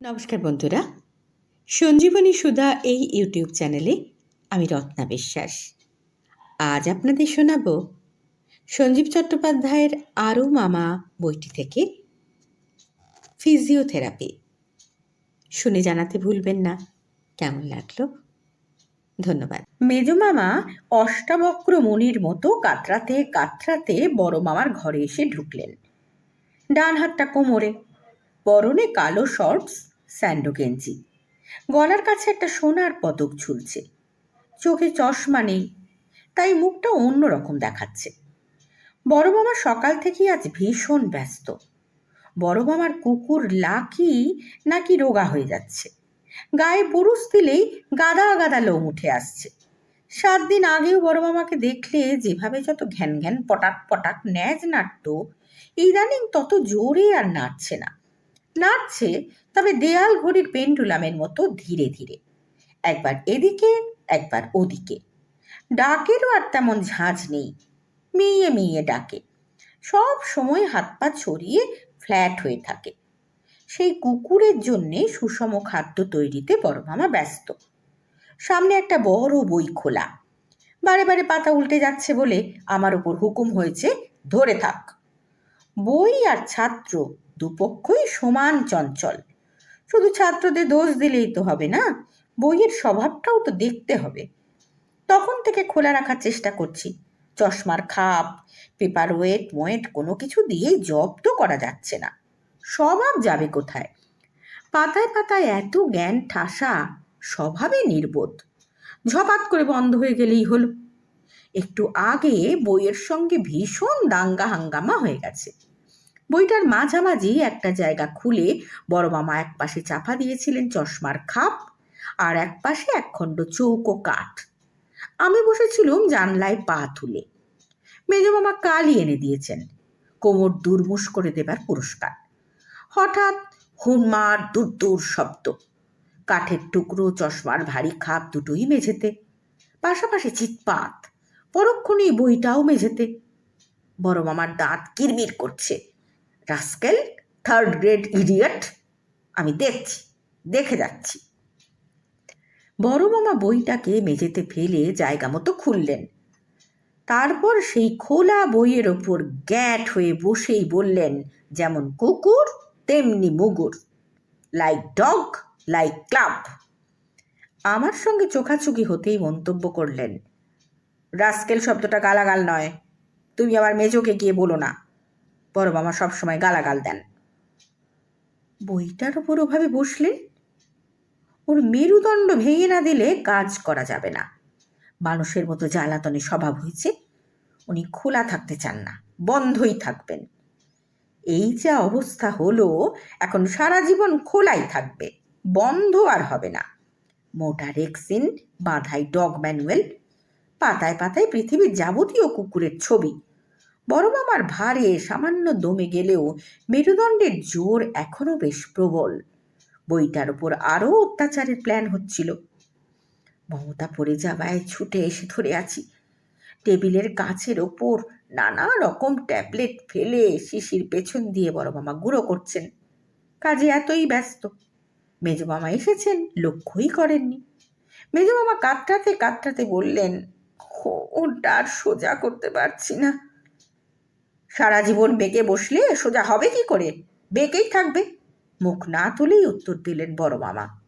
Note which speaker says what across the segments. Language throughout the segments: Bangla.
Speaker 1: নমস্কার বন্ধুরা, সঞ্জীবনী সুধা এই ইউটিউব চ্যানেলে আমি রত্না বিশ্বাস। আজ আপনাদের শোনাব সঞ্জীব চট্টোপাধ্যায়ের আরও মামা বইটি থেকে ফিজিওথেরাপি। শুনে জানাতে ভুলবেন না, কেমন লাগল? ধন্যবাদ।
Speaker 2: মেজ মামা অষ্টাবক্র মুনির মতো কাতরাতে কাতরাতে বড় মামার ঘরে এসে ঢুকলেন। ডান হাতটা কোমরে, পরনে কালো শর্টস স্যান্ডো গেঞ্জি। গলার কাছে একটা সোনার পদক ঝুলছে। চোখে চশমা নেই, তাই মুখটা অন্যরকম দেখাচ্ছে। বড় মামা সকাল থেকেই আজ ভীষণ ব্যস্ত। বড় মামার কুকুর লাকি নাকি রোগা হয়ে যাচ্ছে। গায়ে পুরুষ দিলেই গাদা গাদা লোম উঠে আসছে। সাত দিন আগেও বড় মামাকে দেখলে যেভাবে যত ঘ্যান ঘ্যান, পটাক পটাক, ন্যাজ নাড়ত, ইদানিং তত জোরে আর নাড়ছে না। নাড়ছে তবে দেয়াল ঘড়ির পেন্ডুলামের মতো ধীরে ধীরে। একবার এদিকে, একবার ওদিকে। ডাকেরও আর তেমন ঝাঁঝ নেই। মেয়ে মেয়ে ডাকে। সব সময় হাত পা ছড়িয়ে ফ্ল্যাট হয়ে থাকে। সেই কুকুরের জন্যে সুষম খাদ্য তৈরিতে বড় মামা ব্যস্ত। সামনে একটা বড় বই খোলা। বারে বারে পাতা উল্টে যাচ্ছে বলে আমার ওপর হুকুম হয়েছে, ধরে থাক। বই আর ছাত্র দুপক্ষই সমান চঞ্চল। শুধু ছাত্রদের দোষ দিলেই তো হবে না, বইয়ের স্বভাবটাও তো দেখতে হবে। তখন থেকে খোলা রাখার চেষ্টা করছি। চশমার খাপ পেপার ওয়েট মোয়েট কোনো কিছু দিয়েই জব্দ করা যাচ্ছে না। স্বভাব যাবে কোথায়? পাতায় পাতায় এত জ্ঞান ঠাসা, স্বভাবে নির্বোধ। ঝপাত করে বন্ধ হয়ে গেলেই হলো। একটু আগে বইয়ের সঙ্গে ভীষণ দাঙ্গা হাঙ্গামা হয়ে গেছে। বইটার মাঝামাঝি একটা জায়গা খুলে বড় মামা এক পাশে চাপা দিয়েছিলেন চশমার খাপ আর এক পাশে একখণ্ড চৌকো কাঠ। আমি বসেছিলুম জানলায় পা তুলে। মেজ মামা কালই এনে দিয়েছেন। কোমর দুর্মুষ করে দেবার পুরস্কার। হঠাৎ হুনমার দূর দূর শব্দ। কাঠের টুকরো, চশমার ভারী খাপ দুটোই মেঝেতে। পাশাপাশি চিৎপাত। পরক্ষণেই বইটাও মেঝেতে। বড় মামার দাঁত কিরমির করছে। রাস্কেল থার্ড গ্রেড ইডিয়ট আমি দেখছি, দেখে যাচ্ছি। বড় মামা বইটাকে মেঝেতে ফেলে জায়গা মতো খুললেন। তারপর সেই খোলা বইয়ের ওপর গ্যাট হয়ে বসেই বললেন, যেমন কুকুর, তেমনি মুগুর। লাইক ডগ লাইক ক্লাব আমার সঙ্গে চোখাচুকি হতেই মন্তব্য করলেন। রাস্কেল শব্দটা গালাগাল নয়। তুমি আবার মেজোকে গিয়ে বলো না। বড় মামা সবসময় গালাগাল দেন। বইটার ওপর ওভাবে বসলেন ওর মেরুদণ্ড ভেঙে না দিলে কাজ করা যাবে না। মানুষের মতো জ্বালাতনে স্বভাব হয়েছে, উনি খোলা থাকতে চান না, বন্ধই থাকবেন। এই যা অবস্থা হলো, এখন সারা জীবন খোলাই থাকবে, বন্ধ আর হবে না। মোটা রেক্সিন, বাঁধাই ডগ ম্যানুয়েল, পাতায় পাতায় পৃথিবীর যাবতীয় কুকুরের ছবি বড় মামার ভারে সামান্য দমে গেলেও মেরুদণ্ডের জোর এখনও বেশ প্রবল। বইটার উপর আরও অত্যাচারের প্ল্যান হচ্ছিল। মমতা পড়ে যাওয়ায় ছুটে এসে ধরে আছি। টেবিলের কাছের ওপর নানা রকম ট্যাবলেট ফেলে শিশির পেছন দিয়ে বড় মামা গুঁড়ো করছেন। কাজে এতই ব্যস্ত। মেজ মামা এসেছেন, লক্ষ্যই করেননি। মেজ মামা কাতরাতে কাতরাতে বললেন ডার সোজা করতে পারছি না। সারা জীবন বেঁকে বসলে সোজা হবে কি করে? বেঁকেই থাকবে। মুখ না তুলেই উত্তর দিলেন বড় মামা।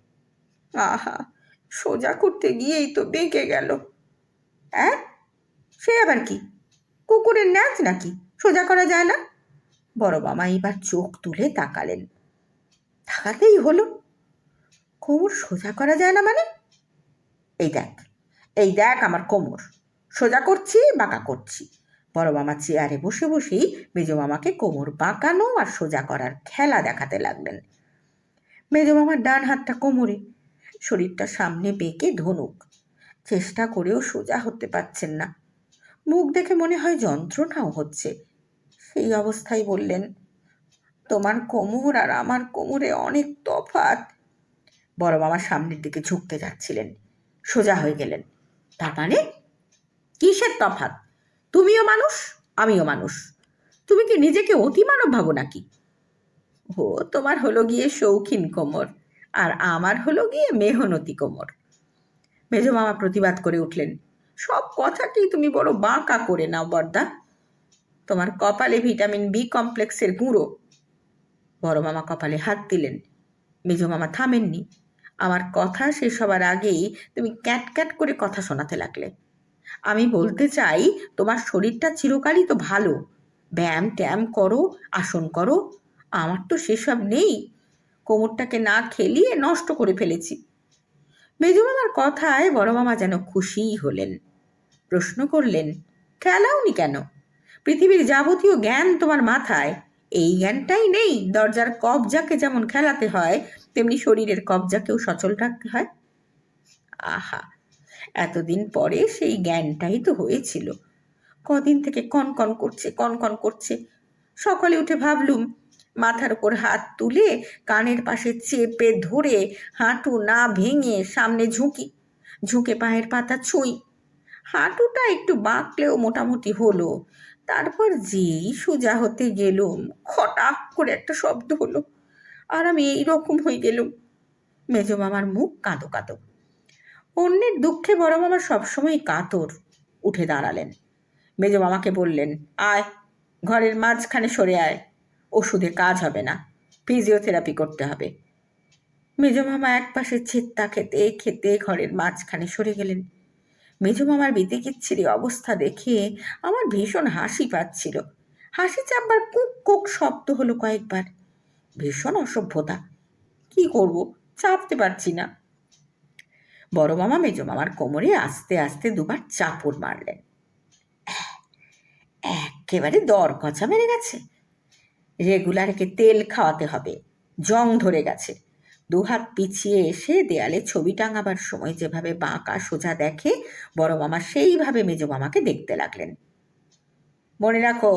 Speaker 2: আহা, সোজা করতে গিয়েই তো বেঁকে গেল। হ্যাঁ সে আবার কি? কুকুরের ন্যাচ নাকি? সোজা করা যায় না? বড় মামা এবার চোখ তুলে তাকালেন। তাকাতেই হলো। কোমর সোজা করা যায় না মানে? এই দেখ এই দেখ আমার কোমর। সোজা করছি, বাঁকা করছি। বড় মামা চেয়ারে বসে বসেই মেজ মামাকে কোমর বাঁকানো আর সোজা করার খেলা দেখাতে লাগলেন। মেজ মামার ডান হাতটা কোমরে, শরীরটা সামনে বেঁকে ধনুক। চেষ্টা করেও সোজা হতে পারছেন না। মুখ দেখে মনে হয় যন্ত্রণাও হচ্ছে। সেই অবস্থায় বললেন, তোমার কোমর আর আমার কোমরে অনেক তফাত বড় মামা সামনের দিকে ঝুঁকতে যাচ্ছিলেন। সোজা হয়ে গেলেন। তার মানে? কিসের তফাত তুমিও মানুষ, আমিও মানুষ। তুমি কি নিজেকে অতিমানব ভাবো নাকি? ও, তোমার হলো গিয়ে শৌখিন কোমর, আর আমার হলো গিয়ে মেহনতি কোমর। মেজো মামা প্রতিবাদ করে উঠলেন, সব কথাকেই তুমি বড় বাঁকা করে নাও, বর্দা। তোমার কপালে ভিটামিন বি কমপ্লেক্সের গুঁড়ো। বড় মামা কপালে হাত দিলেন। মেজো মামা থামেননি। আমার কথা শেষ হবার আগেই তুমি ক্যাট ক্যাট করে কথা শোনাতে লাগলে। আমি বলতে চাই তোমার শরীরটা চিরকালই তো ভালো। ব্যায়াম ট্যায়াম করো আসন করো আমার তো সেসব নেই। কোমরটাকে না খেলিয়ে নষ্ট করে ফেলেছি। মেজো মামার কথায় বড় মামা যেন খুশিই হলেন। প্রশ্ন করলেন খেলাওনি কেন? পৃথিবীর যাবতীয় জ্ঞান তোমার মাথায়। এই জ্ঞানটাই নেই দরজার কবজাকে যেমন খেলাতে হয় তেমনি শরীরের কবজাকেও সচল রাখতে হয়। আহা এতদিন পরে সেই জ্ঞানটাই তো হয়েছিল। কদিন থেকে কনকন করছে কনকন করছে। সকালে উঠে ভাবলুম, মাথার উপর হাত তুলে কানের পাশে চেপে ধরে হাঁটু না ভেঙে সামনে ঝুঁকি, ঝুঁকে পায়ের পাতা ছুঁই। হাঁটুটা একটু বাঁকলেও মোটামুটি হলো। তারপর যেই সোজা হতে গেলুম, খটাক করে একটা শব্দ হলো। আর আমি এইরকম হয়ে গেলুম। মেজো মামার মুখ কাঁদো কাঁদো। অন্যের দুঃখে বড় মামা সবসময় কাতর উঠে দাঁড়ালেন। মেজ মামাকে বললেন, আয়, ঘরের মাঝখানে সরে আয়, ওষুধে কাজ হবে না ফিজিওথেরাপি করতে হবে। মেজো মামা এক পাশে ছিত্তা খেতে খেতে ঘরের মাঝখানে সরে গেলেন। মেজো মামার বিতিকিচ্ছিরি অবস্থা দেখে আমার ভীষণ হাসি পাচ্ছিল। হাসি চাপবার কুক কুক শব্দ হলো কয়েকবার। ভীষণ অসভ্যতা। কি করব? চাপতে পারছি না। বড় মামা, মেজো মামার কোমরে আস্তে আস্তে দুবার চাপড় মারলেন। একেবারে দর কচা মেরে গেছে। রেগুলারকে তেল খাওয়াতে হবে, জং ধরে গেছে। দুহাত পিছিয়ে এসে দেয়ালে ছবি টাঙাবার সময় যেভাবে বাঁকা সোজা দেখে বড় মামা, সেইভাবে মেজো মামাকে দেখতে লাগলেন। মনে রাখো,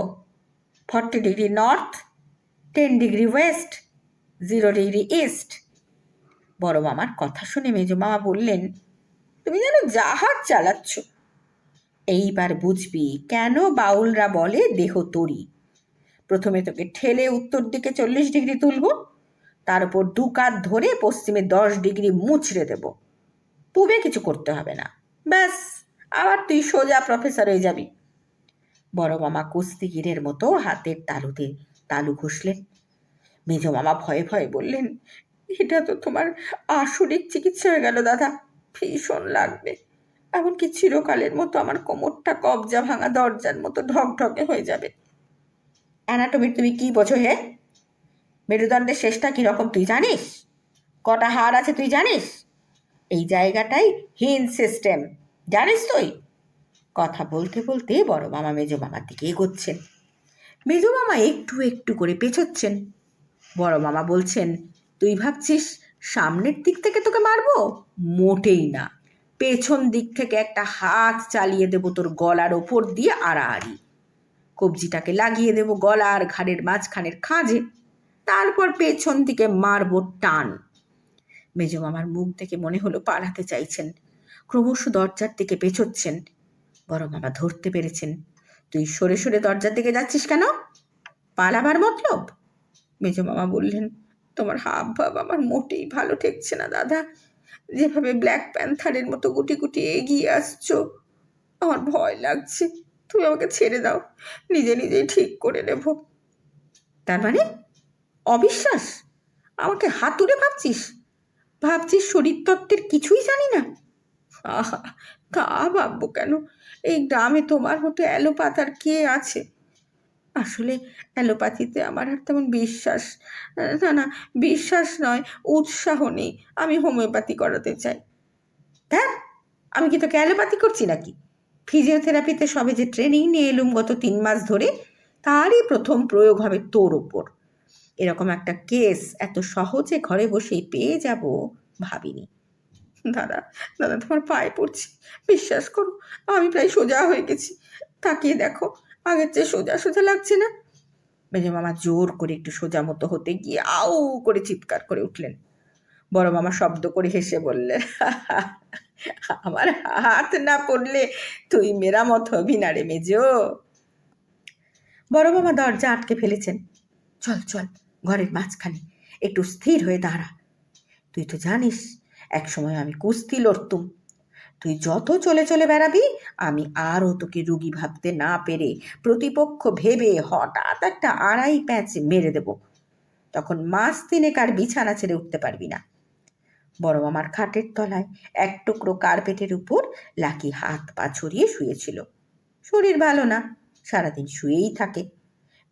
Speaker 2: forty degree north, ten degree west, zero degree east বড় মামার কথা শুনে মেজো মামা বললেন, তুমি যেন জাহাজ চালাচ্ছ। এইবার বুঝবি কেন বাউলরা বলে দেহ তরি। প্রথমে তোকে ঠেলে উত্তর দিকে চল্লিশ ডিগ্রি তুলব, তার উপর দু কাত ধরে পশ্চিমে দশ ডিগ্রি মুচড়ে দেব। পূবে কিছু করতে হবে না। ব্যাস, আবার তুই সোজা প্রফেসর হয়ে যাবি। বড় মামা কুস্তিগিরের মতো হাতের তালুতে তালু ঘষলেন। মেজ মামা ভয়ে ভয়ে বললেন এটা তো তোমার আসরিক চিকিৎসা হয়ে গেল, দাদা। ভীষণ লাগবে। এমনকি চিরকালের মতো আমার কোমরটা কবজা ভাঙা দরজার মতো ঢকঢকে হয়ে যাবে। অ্যানাটমির তুমি কি বোঝো হে? মেরুদণ্ডের শেষটা কীরকম, তুই জানিস? কটা হাড় আছে, তুই জানিস? এই জায়গাটাই হিন সিস্টেম। জানিস তুই? কথা বলতে বলতে বড় মামা মেজো মামার দিকে এগোচ্ছেন। মেজো মামা একটু একটু করে পেছোচ্ছেন। বড় মামা বলছেন তুই ভাবছিস সামনের দিক থেকে তোকে মারবো? মোটেই না। পেছন দিক থেকে একটা হাত চালিয়ে দেবো তোর গলার ওপর দিয়ে আড়াআড়ি। কবজিটাকে লাগিয়ে দেবো গলার ঘাড়ের মাঝখানের খাঁজে। তারপর পেছন দিকে মারবো টান। মেজো মামার মুখ দেখে মনে হলো পালাতে চাইছেন। ক্রমশ দরজার দিকে পেছোচ্ছেন। বড় মামা ধরতে পেরেছেন। তুই সরে সরে দরজার দিকে যাচ্ছিস কেন? পালাবার মতলব? মেজো মামা বললেন তোমার হাব ভাব আমার মোটেই ভালো ঠেকছে না, দাদা। যেভাবে ব্ল্যাক প্যান্থারের মতো গুটি গুটি এগিয়ে আসছো, আমার ভয় লাগছে। তুমি আমাকে ছেড়ে দাও, নিজে নিজেই ঠিক করে নেব। তার মানে? অবিশ্বাস? আমাকে হাতুড়ে ভাবছিস? ভাবছিস শরীরতত্ত্বের কিছুই জানি না? আহা, তা ভাববো কেন? এই গ্রামে তোমার মতো অ্যালোপ্যাথ আর কে আছে? আসলে অ্যালোপ্যাথিতে আমার আর তেমন বিশ্বাস, না না, বিশ্বাস নয়, উৎসাহ নেই আমি হোমিওপ্যাথি করাতে চাই। হ্যাঁ আমি কি তোকে অ্যালোপ্যাথি করছি নাকি? ফিজিওথেরাপিতে সবে যে ট্রেনিং নিয়ে এলুম গত তিন মাস ধরে, তারই প্রথম প্রয়োগ হবে তোর ওপর। এরকম একটা কেস এত সহজে ঘরে বসেই পেয়ে যাব ভাবিনি। দাদা দাদা তোমার পায়ে পড়ছি, বিশ্বাস করো, আমি প্রায় সোজা হয়ে গেছি। তাকিয়ে দেখো আগের চেয়ে সোজা সোজা লাগছে না? মেজো মামা জোর করে একটু সোজা মতো হতে গিয়ে আউ করে চিৎকার করে উঠলেন। বড় মামা শব্দ করে হেসে বললেন আমার হাত না পড়লে তুই মেরামত হবি না রে মেজো। বড় মামা দরজা আটকে ফেলেছেন। চল চল, ঘরের মাঝখানে একটু স্থির হয়ে দাঁড়া। তুই তো জানিস, একসময় আমি কুস্তি লড়তুম। তুই যত চলে চলে বেড়াবি, আমি আরও তোকে রুগী ভাবতে না পেরে প্রতিপক্ষ ভেবে হঠাৎ একটা আড়াই প্যাঁচ মেরে দেব। তখন মাস তিনেক আর বিছানা ছেড়ে উঠতে পারবি না। বড় মামার খাটের তলায় এক টুকরো কার্পেটের উপর লাকি হাত পা ছড়িয়ে শুয়েছিল। শরীর ভালো না, সারাদিন শুয়েই থাকে।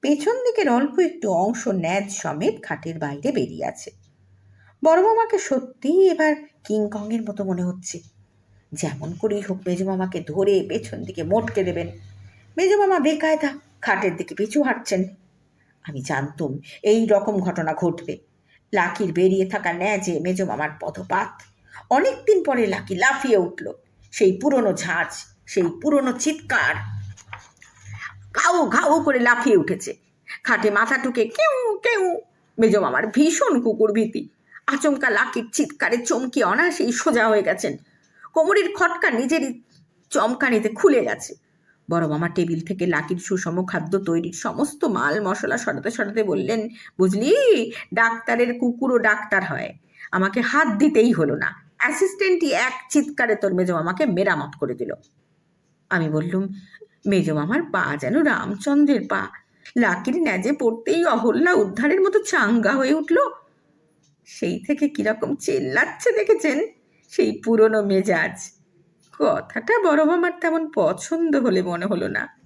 Speaker 2: পেছন দিকের অল্প একটু অংশ ন্যাজ সমেত খাটের বাইরে বেরিয়ে আছে। বড় মামাকে সত্যিই এবার কিংকংয়ের মতো মনে হচ্ছে। যেমন করেই হোক, মেজো মামাকে ধরে পেছন দিকে মোটকে দেবেন। মেজো মামা বেকায়দা, খাটের দিকে পিছু হাঁটছেন। আমি জানতুম এই রকম ঘটনা ঘটবে। লাকির বেরিয়ে থাকা ন্যাজে মেজো মামার পদপাত। অনেক দিন পরে লাকি লাফিয়ে উঠল। সেই পুরনো ঝাঁঝ সেই পুরনো চিৎকার। ঘাউ ঘাউ করে লাফিয়ে উঠেছে। খাটে মাথা টুকে কেউ কেউ। মেজো মামার ভীষণ কুকুর ভীতি আচমকা লাকির চিৎকারে চমকে অনায়াসেই সোজা হয়ে গেছেন। কোমরের খটকা নিজেরই চমকানিতে খুলে গেছে। বড় মামা টেবিল থেকে লাকির সুষম খাদ্য তৈরির সমস্ত মাল মশলা সরাতে সরাতে বললেন, বুঝলি, ডাক্তারের কুকুরও ডাক্তার হয়। আমাকে হাত দিতেই হলো না। অ্যাসিস্ট্যান্টই এক চিৎকারে তোর মেজো মামাকে মেরামত করে দিল। আমি বললুম, মেজো মামার পা যেন রামচন্দ্রের পা। লাকির ন্যাজে পড়তেই অহল্যা উদ্ধারের মতো চাঙ্গা হয়ে উঠল। সেই থেকে কীরকম চেল্লাচ্ছে দেখেছেন? সেই পুরনো মেজাজ। কথাটা বড় মামার তেমন পছন্দ হলে মনে হলো না।